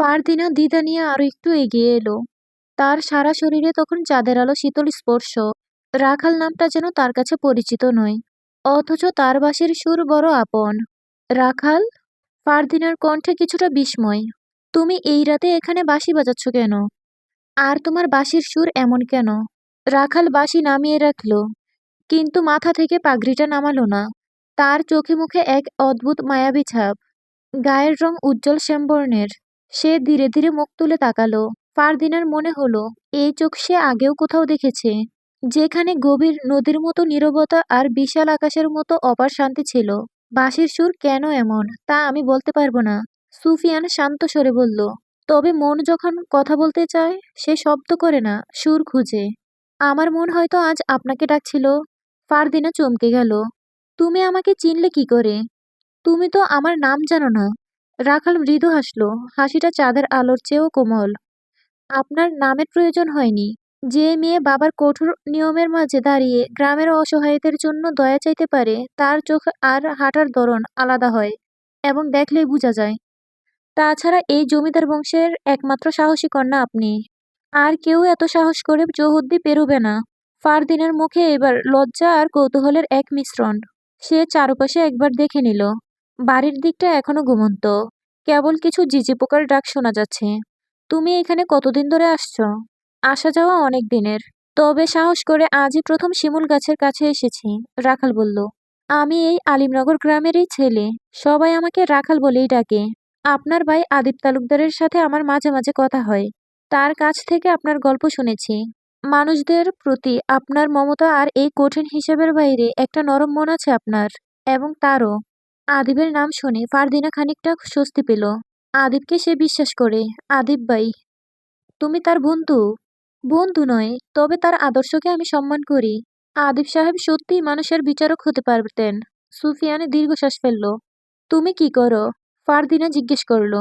ফারদিনা দ্বিধা নিয়ে আরও একটু এগিয়ে এলো। তার সারা শরীরে তখন চাঁদের আলো, শীতল স্পর্শ। রাখাল নামটা যেন তার কাছে পরিচিত নয়। অথচ তার বাঁশির সুর বড় আপন। রাখাল, ফারদিনার কণ্ঠে কিছুটা বিস্ময়। তুমি এই রাতে এখানে বাঁশি বাজাচ্ছ কেন? আর তোমার বাঁশির সুর এমন কেন? রাখাল বাঁশি নামিয়ে রাখল, কিন্তু মাথা থেকে পাগড়িটা নামালো না। তার চোখে মুখে এক অদ্ভুত মায়াবী ছাপ। গায়ের রং উজ্জ্বল শ্যামবর্ণের। সে ধীরে ধীরে মুখ তুলে তাকালো। ফারদিনার মনে হলো, এই চোখ সে আগেও কোথাও দেখেছে, যেখানে গভীর নদীর মতো নীরবতা আর বিশাল আকাশের মতো অপার শান্তি ছিল। বাঁশির সুর কেন এমন, তা আমি বলতে পারব না। সুফিয়ান শান্ত স্বরে বলল, তবে মন যখন কথা বলতে চায়, সে শব্দ করে না, সুর খুঁজে। আমার মন হয়তো আজ আপনাকে ডাকছিল ফারদিনা চমকে গেল, তুমি আমাকে চিনলে কি করে? তুমি তো আমার নাম জানো না। রাখাল মৃদু হাসলো। হাসিটা চাঁদের আলোর চেয়েও কোমল। আপনার নামের প্রয়োজন হয়নি। যে মেয়ে বাবার কঠোর নিয়মের মাঝে দাঁড়িয়ে গ্রামের অসহায়দের জন্য দয়া চাইতে পারে, তার চোখ আর হাঁটার ধরন আলাদা হয় এবং দেখলেই বোঝা যায়। তাছাড়া এই জমিদার বংশের একমাত্র সাহসী কন্যা আপনি। আর কেউ এত সাহস করে চৌহদ্দি পেরোবে না। ফারদিনের মুখে এবার লজ্জা আর কৌতূহলের এক মিশ্রণ। সে চারপাশে একবার দেখে নিল। বাড়ির দিকটা এখনও ঘুমন্ত। কেবল কিছু জিজি পোকার ডাক শোনা যাচ্ছে। তুমি এখানে কতদিন ধরে আসছো? আসা যাওয়া অনেক দিনের। তবে সাহস করে আজই প্রথম শিমুল গাছের কাছে এসেছি, রাখাল বলল। আমি এই আলিমনগর গ্রামেরই ছেলে। সবাই আমাকে রাখাল বলেই ডাকে। আপনার ভাই আদিব তালুকদারের সাথে আমার মাঝে মাঝে কথা হয়। তার কাছ থেকে আপনার গল্প শুনেছি। মানুষদের প্রতি আপনার মমতা আর এই কঠিন হিসেবের বাইরে একটা নরম মন আছে আপনার, এবং তারও। আদিবের নাম শুনে ফারদিনা খানিকটা স্বস্তি পেল। আদিবকে সে বিশ্বাস করে, আদিব ভাই, তুমি তার বন্ধু। বন্ধু নয়, তবে তার আদর্শকে আমি সম্মান করি। আদিব সাহেব সত্যিই মানুষের বিচারক হতে পারতেন। সুফিয়ানে দীর্ঘশ্বাস ফেলল। তুমি কি করো? ফারদিনা জিজ্ঞেস করল।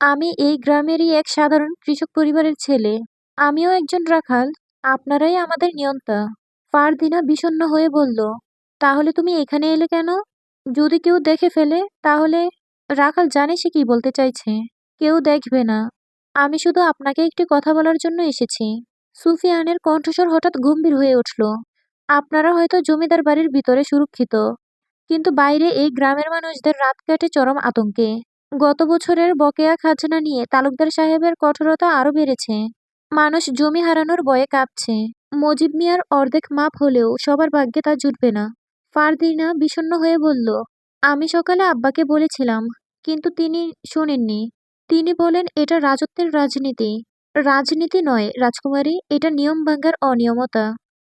আমি এই গ্রামেরই এক সাধারণ কৃষক পরিবারের ছেলে। আমিও একজন রাখাল, আপনারাই আমাদের নিয়ন্তা। ফারদিনা বিষণ্ণ হয়ে বলল, তাহলে তুমি এখানে এলে কেন? যদি কেউ দেখে ফেলে, তাহলে রাখাল জানে সে কি বলতে চাইছে। কেউ দেখবে না। আমি শুধু আপনাকে একটি কথা বলার জন্য এসেছি। সুফিয়ানের কণ্ঠস্বর হঠাৎ গম্ভীর হয়ে উঠল। আপনারা হয়তো জমিদার বাড়ির ভিতরে সুরক্ষিত। কিন্তু বাইরে এই গ্রামের মানুষদের রাত কাটে চরম আতঙ্কে। গত বছরের বকেয়া খাজনা নিয়ে তালুকদার সাহেবের কঠোরতা আরও বেড়েছে। মানুষ জমি হারানোর বয়ে কাঁপছে। মজিব মিয়ার অর্ধেক মাপ হলেও সবার ভাগ্যে তা জুটবে না। ফারদিনা বিষণ্ণ হয়ে বলল, আমি সকালে আব্বাকে বলেছিলাম, কিন্তু তিনি শোনেননি। তিনি বলেন, এটা রাজত্বের রাজনীতি। রাজনীতি নয়, রাজকুমারী, এটা নিয়ম ভাঙ্গার অনিয়মতা।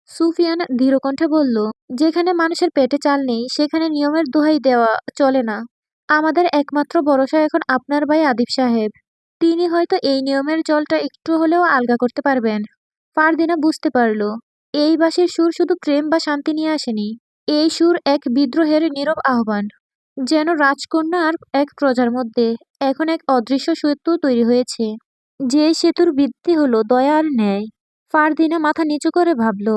সুফিয়ান দৃঢ়কণ্ঠে বলল, যেখানে মানুষের পেটে চাল নেই, সেখানে নিয়মের দোহাই দেওয়া চলে না। আমাদের একমাত্র ভরসা এখন আপনার ভাই আদিব সাহেব। তিনি হয়তো এই নিয়মের জলটা একটু হলেও আলগা করতে পারবেন। ফারদিনা বুঝতে পারল, এই বাসের সুর শুধু প্রেম বা শান্তি নিয়ে আসেনি। এই সুর এক বিদ্রোহের নীরব আহ্বান, যেন রাজকন্যা আর এক প্রজার মধ্যে এখন এক অদৃশ্য সেতু তৈরি হয়েছে। যে সেতুর ভিত্তি হলো দয়া আর ন্যায়। ফারদিনা মাথা নিচু করে ভাবল,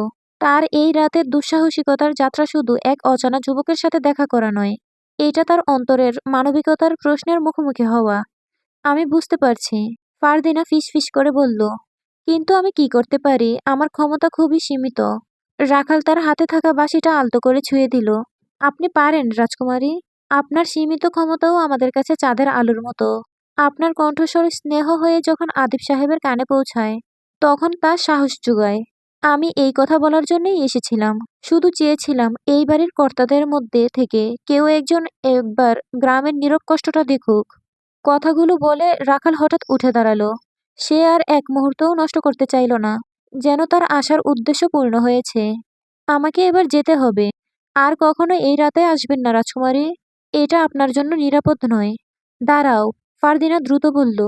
তার এই রাতের দুঃসাহসিকতার যাত্রা শুধু এক অজানা যুবকের সাথে দেখা করা নয়, এটা তার অন্তরের মানবিকতার প্রশ্নের মুখোমুখি হওয়া। আমি বুঝতে পারছি, ফারদিনা ফিস ফিস করে বলল, কিন্তু আমি কি করতে পারি? আমার ক্ষমতা খুবই সীমিত। রাখাল তার হাতে থাকা বাঁশিটা আলতো করে ছুঁয়ে দিল। আপনি পারেন, রাজকুমারী। আপনার সীমিত ক্ষমতাও আমাদের কাছে চাঁদের আলোর মতো। আপনার কণ্ঠস্বর স্নেহ হয়ে যখন আদিব সাহেবের কানে পৌঁছায়, তখন তা সাহস যোগায়। আমি এই কথা বলার জন্যই এসেছিলাম। শুধু চেয়েছিলাম এই বাড়ির কর্তাদের মধ্যে থেকে কেউ একজন একবার গ্রামের নীরব কষ্টটা দেখুক। কথাগুলো বলে রাখাল হঠাৎ উঠে দাঁড়াল। সে আর এক মুহূর্তও নষ্ট করতে চাইল না। যেন তার আসার উদ্দেশ্য পূর্ণ হয়েছে। আমাকে এবার যেতে হবে। আর কখনো এই রাতে আসবেন না, রাজকুমারী। এটা আপনার জন্য নিরাপদ নয়। দাঁড়াও, ফারদিনা দ্রুত বলল,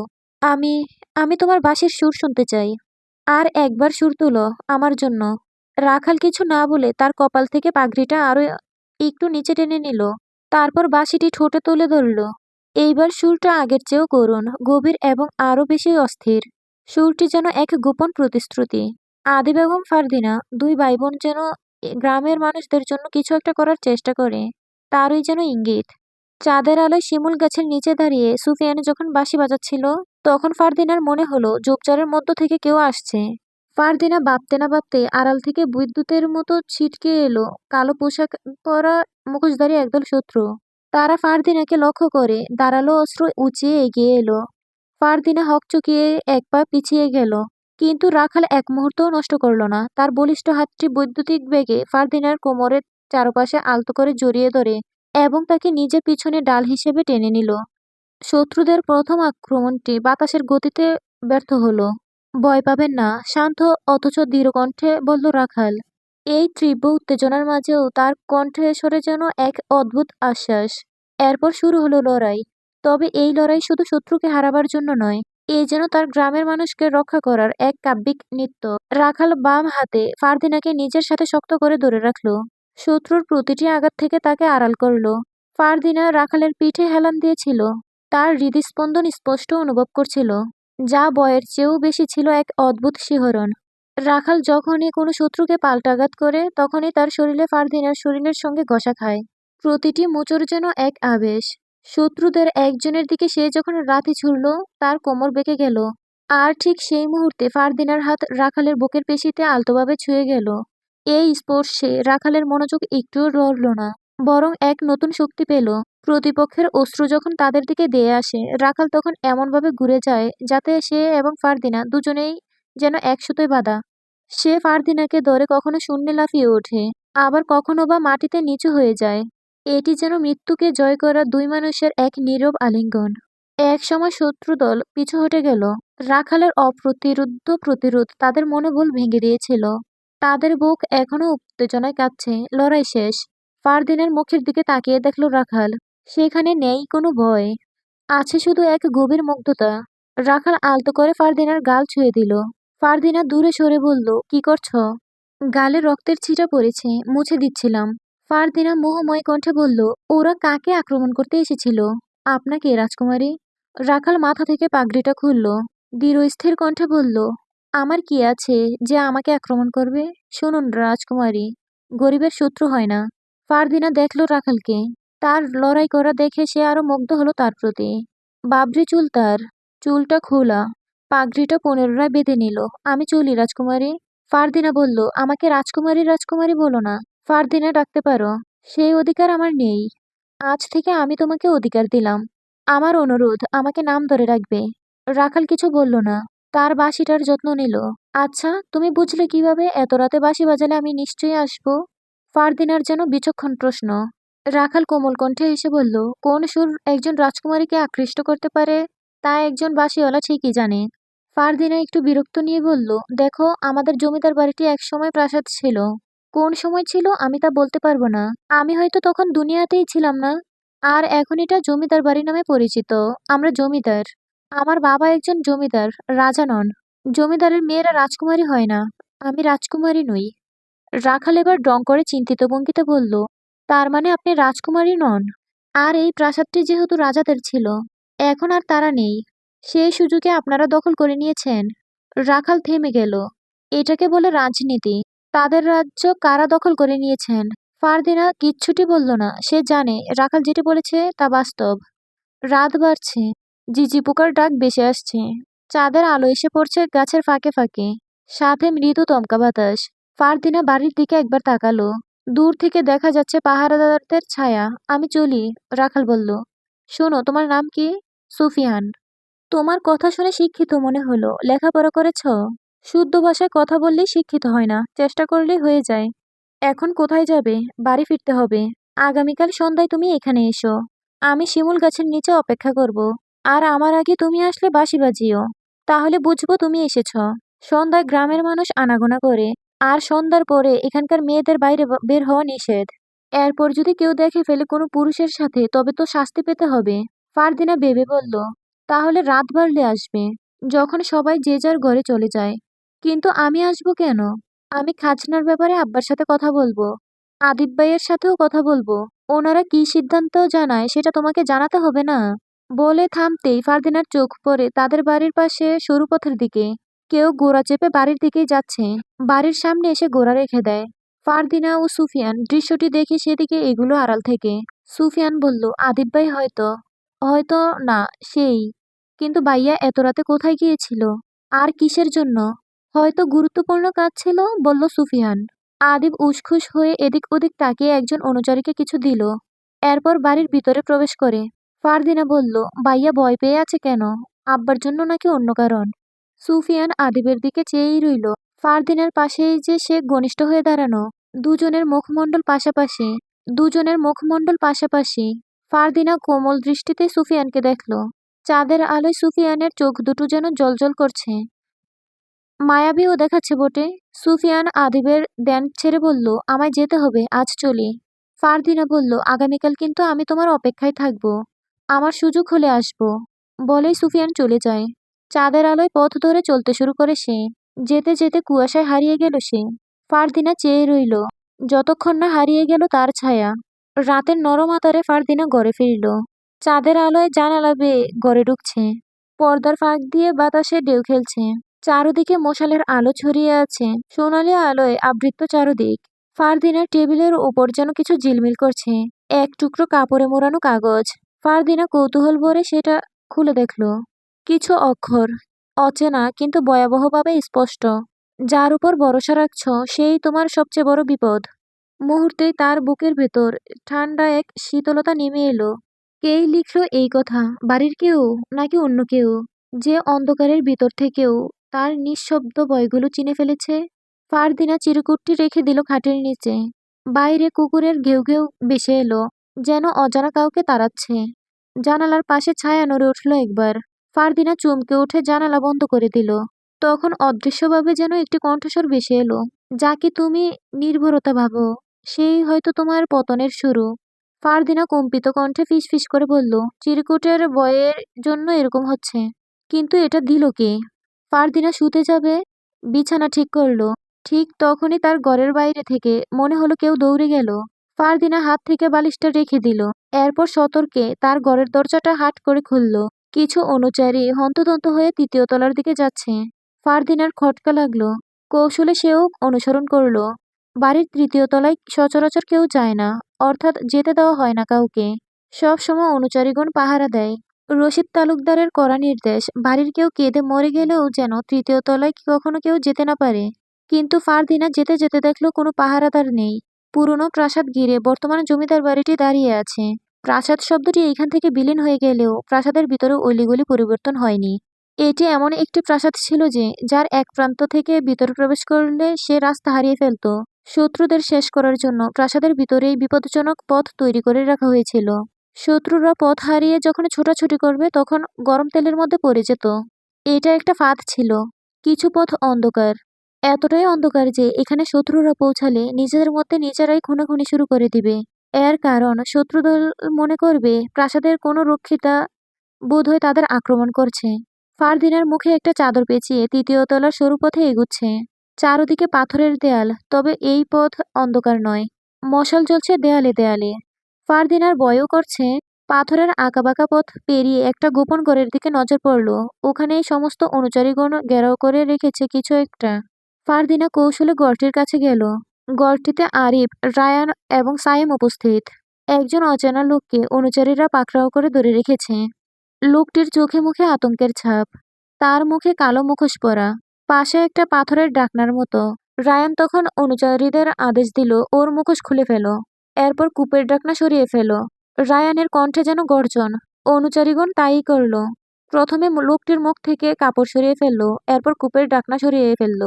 আমি আমি তোমার বাঁশির সুর শুনতে চাই। আর একবার সুর তুলো আমার জন্য। রাখাল কিছু না বলে তার কপাল থেকে পাগড়িটা আরও একটু নিচে টেনে নিল। তারপর বাঁশিটি ঠোঁটে তুলে ধরল। এইবার সুরটা আগের চেয়েও করুন গভীর এবং আরও বেশি অস্থির। সুরটি যেন এক গোপন প্রতিশ্রুতি। আদি বেগম ফারদিনা দুই ভাই বোন যেন গ্রামের মানুষদের জন্য কিছু একটা করার চেষ্টা করে, তারই যেন ইঙ্গিত। চাঁদের আলোয় শিমুল গাছের নিচে দাঁড়িয়ে সুফিয়ান যখন বাঁশি বাজাচ্ছিল, তখন ফারদিনার মনে হলো ঝোপঝাড়ের মধ্য থেকে কেউ আসছে। ফারদিনা ভাবতে না ভাবতে আড়াল থেকে বিদ্যুতের মতো ছিটকে এলো, কালো পোশাক পরা মুখোশধারী একদল শত্রু। তারা ফারদিনাকে লক্ষ্য করে দাঁড়াল অস্ত্র উঁচিয়ে এগিয়ে এলো। ফারদিনা হকচকিয়ে এক পা পিছিয়ে গেল। কিন্তু রাখাল এক মুহূর্তও নষ্ট করল না। তার বলিষ্ঠ হাতটি বৈদ্যুতিক বেগে ফারদিনার কোমরের চারপাশে আলতো করে জড়িয়ে ধরে এবং তাকে নিজের পিছনে ডাল হিসেবে টেনে নিল। শত্রুদের প্রথম আক্রমণটি বাতাসের গতিতে ব্যর্থ হলো। ভয় পাবেন না, শান্ত অথচ দৃঢ়কণ্ঠে বলল রাখাল, এই তীব্র উত্তেজনার মাঝেও তার কণ্ঠে সরে যেন এক অদ্ভুত আশ্বাস। এরপর শুরু হলো লড়াই। তবে এই লড়াই শুধু শত্রুকে হারাবার জন্য নয়, এ যেন তার গ্রামের মানুষকে রক্ষা করার এক কাব্যিক নৃত্য। রাখাল বাম হাতে ফারদিনাকে নিজের সাথে শক্ত করে ধরে রাখল। শত্রুর প্রতিটি আঘাত থেকে তাকে আড়াল করল। ফারদিনা রাখালের পিঠে হেলান দিয়েছিল। তার হৃদস্পন্দন স্পষ্ট অনুভব করছিল, যা বয়ের চেয়েও বেশি ছিল এক অদ্ভুত শিহরণ। রাখাল যখনই কোনো শত্রুকে পাল্টাঘাত করে, তখনই তার শরীরে ফারদিনার শরীরের সঙ্গে ঘষা খায়। প্রতিটি মোচড় যেন এক আবেশ। শত্রুদের একজনের দিকে সে যখন রাতে ছুড়ল তার কোমর বেঁকে গেল। আর ঠিক সেই মুহূর্তে ফারদিনার হাত রাখালের বুকের পেশিতে আলতোভাবে ছুঁয়ে গেল। এই স্পর্শে রাখালের মনোযোগ একটুও রড়ল না, বরং এক নতুন শক্তি পেল। প্রতিপক্ষের অস্ত্র যখন তাদের দিকে দিয়ে আসে, রাখাল তখন এমনভাবে ঘুরে যায় যাতে সে এবং ফারদিনা দুজনেই যেন একসাথে বাঁধা। সে ফারদিনাকে ধরে কখনো শূন্যে লাফিয়ে ওঠে, আবার কখনো বা মাটিতে নিচু হয়ে যায়। এটি যেন মৃত্যুকে জয় করা দুই মানুষের এক নীরব আলিঙ্গন। এক সময় শত্রুদল পিছু হটে গেল। রাখালের অপ্রতিরুদ্ধ প্রতিরোধ তাদের মনোবল ভেঙে দিয়েছিল। তাদের বুক এখনও উত্তেজনায় কাঁপছে। লড়াই শেষ। ফারদিনের মুখের দিকে তাকিয়ে দেখল রাখাল। সেখানে নেই কোনো ভয়। আছে শুধু এক গভীর মুগ্ধতা। রাখাল আলতো করে ফারদিনার গাল ছুঁয়ে দিল। ফারদিনা দূরে সরে বলল, কি করছ? গালে রক্তের ছিটা পড়েছে, মুছে দিচ্ছিলাম। ফারদিনা মোহময় কণ্ঠে বলল, ওরা কাকে আক্রমণ করতে এসেছিল? আপনাকে, রাজকুমারী? রাখাল মাথা থেকে পাগড়িটা খুলল। দৃঢ়স্থির কণ্ঠে বলল, আমার কি আছে যে আমাকে আক্রমণ করবে? শুনুন, রাজকুমারী, গরিবের শত্রু হয় না। ফারদিনা দেখল রাখালকে। তার লড়াই করা দেখে সে আরও মুগ্ধ হলো তার প্রতি। বাবরি চুল তার। চুলটা খোলা। পাগড়িটা পুনরায় বেঁধে নিল। আমি চলি, রাজকুমারী। ফারদিনা বলল, আমাকে রাজকুমারী রাজকুমারী বলো না। ফারদিনা ডাকতে পারো। সেই অধিকার আমার নেই। আজ থেকে আমি তোমাকে অধিকার দিলাম। আমার অনুরোধ, আমাকে নাম ধরে রাখবে। রাখাল কিছু বলল না। তার বাঁশিটার যত্ন নিল। আচ্ছা তুমি বুঝলে কীভাবে এত রাতে বাঁশি বাজালে আমি নিশ্চয়ই আসব? ফারদিনার যেন বিচক্ষণ প্রশ্ন। রাখাল কোমল কণ্ঠে এসে বলল, কোন সুর একজন রাজকুমারীকে আকৃষ্ট করতে পারে? তা একজন বাঁশিওয়ালা ঠিকই জানে। ফারদিনা একটু বিরক্ত নিয়ে বলল, দেখো, আমাদের জমিদার বাড়িটি একসময় প্রাসাদ ছিল। কোন সময় ছিল আমি তা বলতে পারব না। আমি হয়তো তখন দুনিয়াতেই ছিলাম না। আর এখন এটা জমিদার বাড়ি নামে পরিচিত। আমরা জমিদার। আমার বাবা একজন জমিদার, রাজা নন। জমিদারের মেয়েরা রাজকুমারী হয় না। আমি রাজকুমারী নই। রাখাল এবার ডং করে চিন্তিত ভঙ্গিতে বলল, তার মানে আপনি রাজকুমারী নন? আর এই প্রাসাদটি যেহেতু রাজাদের ছিল, এখন আর তারা নেই। সেই সুযোগে আপনারা দখল করে নিয়েছেন। রাখাল থেমে গেল। এটাকে বলে রাজনীতি। তাদের রাজ্য কারা দখল করে নিয়েছেন? ফারদিনা কিচ্ছুটি বলল না। সে জানে, রাখাল যেটি বলেছে তা বাস্তব। রাত বাড়ছে। জিজি পোকার ডাক বেশি আসছে। চাঁদের আলো এসে পড়ছে গাছের ফাঁকে ফাঁকে। সাথে মৃদু তমকা বাতাস। ফারদিনা বাড়ির দিকে একবার তাকালো। দূর থেকে দেখা যাচ্ছে পাহারাদারদের ছায়া। আমি চলি, রাখাল বলল। শোনো, তোমার নাম কি? সুফিয়ান। তোমার কথা শুনে শিক্ষিত মনে হলো। লেখাপড়া করেছ? শুদ্ধ ভাষায় কথা বললেই শিক্ষিত হয় না, চেষ্টা করলেই হয়ে যায়। এখন কোথায় যাবে? বাড়ি ফিরতে হবে। আগামীকাল সন্ধ্যায় তুমি এখানে এসো। আমি শিমুল গাছের নিচে অপেক্ষা করব। আর আমার আগে তুমি আসলে বাঁশি বাজিও। তাহলে বুঝব তুমি এসেছ। সন্ধ্যায় গ্রামের মানুষ আনাগোনা করে। আর সন্ধ্যার পরে এখানকার মেয়েদের বাইরে বের হওয়া নিষেধ। এরপর যদি কেউ দেখে ফেলে কোনো পুরুষের সাথে, তবে তো শাস্তি পেতে হবে। ফারদিনা ভেবে বলল, তাহলে রাত বাড়লে আসবে। যখন সবাই যে যার ঘরে চলে যায়। কিন্তু আমি আসব কেন? আমি খাজনার ব্যাপারে আব্বার সাথে কথা বলব। আদিব ভাইয়ের সাথেও কথা বলব। ওনারা কি সিদ্ধান্ত জানায় সেটা তোমাকে জানাতে হবে না। বলে থামতেই ফারদিনার চোখ পড়ে তাদের বাড়ির পাশে সরু পথের দিকে। কেউ গোড়া চেপে বাড়ির দিকেই যাচ্ছে। বাড়ির সামনে এসে গোড়া রেখে দেয়। ফারদিনা ও সুফিয়ান দৃশ্যটি দেখে সেদিকে এগুলো আড়াল থেকে। সুফিয়ান বলল আদিব ভাই হয়তো হয়তো না, সেই। কিন্তু ভাইয়া এত রাতে কোথায় গিয়েছিল? আর কিসের জন্য? হয়তো গুরুত্বপূর্ণ কাজ ছিল, বলল সুফিয়ান। আদিব উসখুস হয়ে এদিক ওদিক তাকিয়ে একজন অনুচারীকে কিছু দিল। এরপর বাড়ির ভিতরে প্রবেশ করে। ফারদিনা বলল, ভাইয়া ভয় পেয়ে আছে কেন? আব্বার জন্য নাকি অন্য কারণ? সুফিয়ান আদিবের দিকে চেয়েই রইল। ফারদিনার পাশেই যে সে ঘনিষ্ঠ হয়ে দাঁড়ানো, দুজনের মুখমণ্ডল পাশাপাশি, দুজনের মুখমণ্ডল পাশাপাশি। ফারদিনা কোমল দৃষ্টিতে সুফিয়ানকে দেখল। চাঁদের আলোয় সুফিয়ানের চোখ দুটো যেন জলজল করছে। মায়াবীও দেখাচ্ছে বটে। সুফিয়ান আদিবের দেন ছেড়ে বলল, আমায় যেতে হবে, আজ চলি। ফারদিনা বলল, আগামীকাল কিন্তু আমি তোমার অপেক্ষায় থাকব। আমার সুযোগ হলে আসব। বলেই সুফিয়ান চলে যায়। চাঁদের আলোয় পথ ধরে চলতে শুরু করে সে। যেতে যেতে কুয়াশায় হারিয়ে গেল সে। ফারদিনা চেয়ে রইল। যতক্ষণ না হারিয়ে গেল তার ছায়া। রাতের নরম আতারে ফারদিনা গড়ে ফিরল। চাঁদের আলোয় জানালা বেয়ে গড়ে ঢুকছে। পর্দার ফাঁক দিয়ে বাতাসে ঢেউ খেলছে। চারদিকে মশালের আলো ছড়িয়ে আছে। সোনালি আলোয় আবৃত চারদিক। ফারদিনার টেবিলের উপর যেন কিছু ঝিলমিল করছে। এক টুকরো কাপড়ে মোড়ানো কাগজ। ফারদিনা কৌতূহল ভরে সেটা খুলে দেখল। কিছু অক্ষর। অচেনা কিন্তু ভয়াবহভাবে স্পষ্ট। যার উপর ভরসা রাখছ, সেই তোমার সবচেয়ে বড় বিপদ। মুহূর্তেই তার বুকের ভেতর ঠান্ডা এক শীতলতা নেমে এলো। কেই লিখল এই কথা? বাড়ির কেউ নাকি অন্য কেউ? যে অন্ধকারের ভিতর থেকেও তার নিঃশব্দ ভয়গুলো চিনে ফেলেছে। ফারদিনা চিরকুটটি রেখে দিল খাটের নিচে। বাইরে কুকুরের ঘেউ ঘেউ ভেসে এলো, যেন অজানা কাউকে তাড়াচ্ছে। জানালার পাশে ছায়া নড়ে উঠল একবার। ফারদিনা চমকে উঠে জানালা বন্ধ করে দিল। তখন অদৃশ্যভাবে যেন একটি কণ্ঠস্বর ভেসে এলো, যাকে তুমি নির্ভরতা ভাবো, সেই হয়তো তোমার পতনের শুরু। ফারদিনা কম্পিত কণ্ঠে ফিসফিস করে বলল, চিরকুটের বয়ের জন্য এরকম হচ্ছে, কিন্তু এটা দিল কে? ফারদিনা শুতে যাবে? বিছানা ঠিক করল। ঠিক তখনই তার ঘরের বাইরে থেকে মনে হলো কেউ দৌড়ে গেল। ফারদিনা হাত থেকে বালিশটা রেখে দিল। এরপর সতর্কে তার ঘরের দরজাটা হাট করে খুলল। কিছু অনুচারী হন্তদন্ত হয়ে তৃতীয় তলার দিকে যাচ্ছে। ফারদিনার খটকা লাগল। কৌশলে সেও অনুসরণ করল। বাড়ির তৃতীয় তলায় সচরাচর কেউ যায় না, অর্থাৎ যেতে দেওয়া হয় না কাউকে। সব সময় অনুচারীগণ পাহারা দেয়। রশিদ তালুকদারের কড়া নির্দেশ, বাড়ির কেউ কেঁদে মরে গেলেও যেন তৃতীয় তলায় কখনো কেউ যেতে না পারে। কিন্তু ফারদিনা যেতে যেতে দেখল কোনো পাহারাদার নেই। পুরনো প্রাসাদ ঘিরে বর্তমানে জমিদার বাড়িটি দাঁড়িয়ে আছে। প্রাসাদ শব্দটি এইখান থেকে বিলীন হয়ে গেলেও প্রাসাদের ভিতরে অলিগলি পরিবর্তন হয়নি। এটি এমন একটি প্রাসাদ ছিল যে, যার এক প্রান্ত থেকে ভিতরে প্রবেশ করলে সে রাস্তা হারিয়ে ফেলত। শত্রুদের শেষ করার জন্য প্রাসাদের ভিতরেই বিপজ্জনক পথ তৈরি করে রাখা হয়েছিল। শত্রুরা পথ হারিয়ে যখন ছোটাছুটি করবে, তখন গরম তেলের মধ্যে পড়ে যেত। এটা একটা ফাঁদ ছিল, কিছু পথ অন্ধকার। এতটাই অন্ধকার যে, এখানে শত্রুরা পৌঁছালে নিজেদের মধ্যে নিজেরাই খুনাখুনি শুরু করে দিবে। এর কারণ, শত্রুদল মনে করবে, প্রাসাদের কোনো রক্ষিতা বোধহয় তাদের আক্রমণ করছে। ফারদিনের মুখে একটা চাদর পেঁচিয়ে তৃতীয় তলার সরু পথে এগুচ্ছে। চারদিকে পাথরের দেয়াল, তবে এই পথ অন্ধকার নয়। মশাল জ্বলছে দেয়ালে দেয়ালে। ফারদিনার বয়ও করছে। পাথরের আঁকাবাঁকা পথ পেরিয়ে একটা গোপন ঘরের দিকে নজর পড়ল। ওখানেই সমস্ত অনুচারীগণ ঘেরাও করে রেখেছে কিছু একটা। ফারদিনা কৌশলে গড়টির কাছে গেল। গড়টিতে আরিফ, রায়ান এবং সাইম উপস্থিত। একজন অচেনা লোককে অনুচারীরা পাকড়াও করে ধরে রেখেছে। লোকটির চোখে মুখে আতঙ্কের ছাপ। তার মুখে কালো মুখোশ পরা। পাশে একটা পাথরের ডাকনার মতো। রায়ান তখন অনুচারীদের আদেশ দিল, ওর মুখোশ খুলে ফেলো। এরপর কূপের ডাকনা সরিয়ে ফেলো। রায়ানের কণ্ঠে যেন গর্জন। অনুচারীগণ তাই করল। প্রথমে লোকটির মুখ থেকে কাপড় সরিয়ে ফেলল, এরপর কূপের ডাকনা সরিয়ে ফেলল।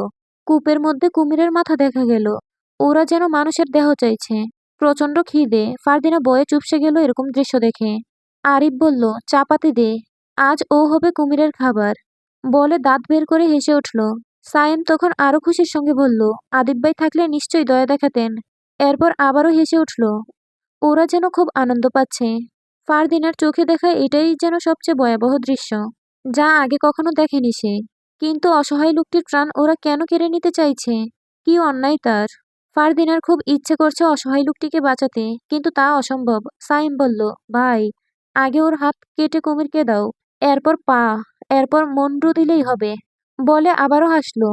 কূপের মধ্যে কুমিরের মাথা দেখা গেল। ওরা যেন মানুষের দেহ চাইছে। প্রচণ্ড খিদে। ফারদিনা বয়ে চুপসে গেল এরকম দৃশ্য দেখে। আরিফ বলল, চাপাতি দে। আজ ও হবে কুমিরের খাবার। বলে দাঁত বের করে হেসে উঠল। সায়েম তখন আরও খুশির সঙ্গে বলল, আদিব ভাই থাকলে নিশ্চয়ই দয়া দেখাতেন। এরপর আবারও হেসে উঠল, ওরা যেন খুব আনন্দ পাচ্ছে। ফারদিনার চোখে দেখা এটাই যেন সবচেয়ে ভয়াবহ দৃশ্য। যা আগে কখনো দেখেনি সে। কিন্তু অসহায় লোকটির প্রাণ ওরা কেন কেড়ে নিতে চাইছে? কি অন্যায় তার? ফারদিনার খুব ইচ্ছে করছে অসহায় লোকটিকে বাঁচাতে, কিন্তু তা অসম্ভব। সাইম বলল, ভাই, আগে ওর হাত কেটে কুমিরকে দাও। এরপর পা, এরপর মন্ডু দিলেই হবে। বলে আবারও হাসলো।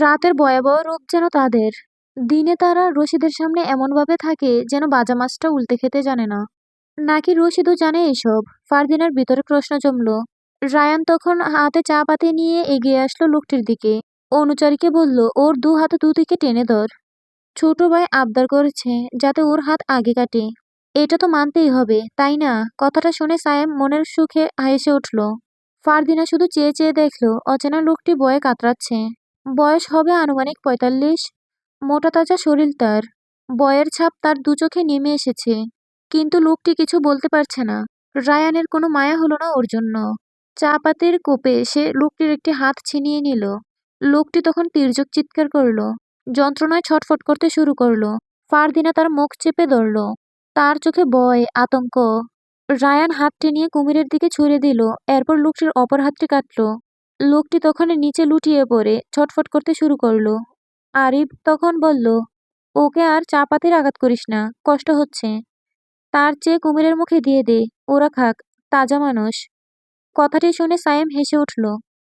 রাতের ভয়াবহ রূপ যেন তাদের দিনে তারা রশিদের সামনে এমনভাবে থাকে যেন বাজা মাছটা উল্টে খেতে জানে না। নাকি রশিদও জানে এসব? ফারদিনার ভিতরে প্রশ্ন জমল। রায়ান তখন হাতে চা পাতি নিয়ে এগিয়ে আসলো লোকটির দিকে। অনুচারীকে বলল, ওর দু হাতে দুদিকে টেনে ধর। ছোট ভাই আবদার করেছে যাতে ওর হাত আগে কাটে। এটা তো মানতেই হবে, তাই না? কথাটা শুনে সায়েম মনের সুখে হেসে উঠল। ফারদিনা শুধু চেয়ে চেয়ে দেখল, অচেনা লোকটি বয়ে কাতরাচ্ছে। বয়স হবে আনুমানিক পঁয়তাল্লিশ। মোটা তাজা শরীর তার। বয়ের ছাপ তার দু চোখে নেমে এসেছে, কিন্তু লোকটি কিছু বলতে পারছে না। রায়ানের কোনো মায়া হলো না ওর জন্য। চা পাতের কোপে সে লোকটির একটি হাত ছিনিয়ে নিল। লোকটি তখন তীর্যক চিৎকার করল, যন্ত্রণায় ছটফট করতে শুরু করল, ফারদিনা তার মুখ চেপে ধরল। তার চোখে বয় আতঙ্ক। রায়ান হাতটি নিয়ে কুমিরের দিকে ছুঁড়ে দিল, এরপর লোকটির অপর হাতটি কাটলো। লোকটি তখন নিচে লুটিয়ে পড়ে, ছটফট করতে শুরু করল। আরিফ তখন বলল, ওকে আর চাপাতির আঘাত করিস না, কষ্ট হচ্ছে। তার চেয়ে কুমিরের মুখে দিয়ে দে, ওরা খাক, তাজা মানুষ। কথাটি শুনে সায়েম হেসে উঠল।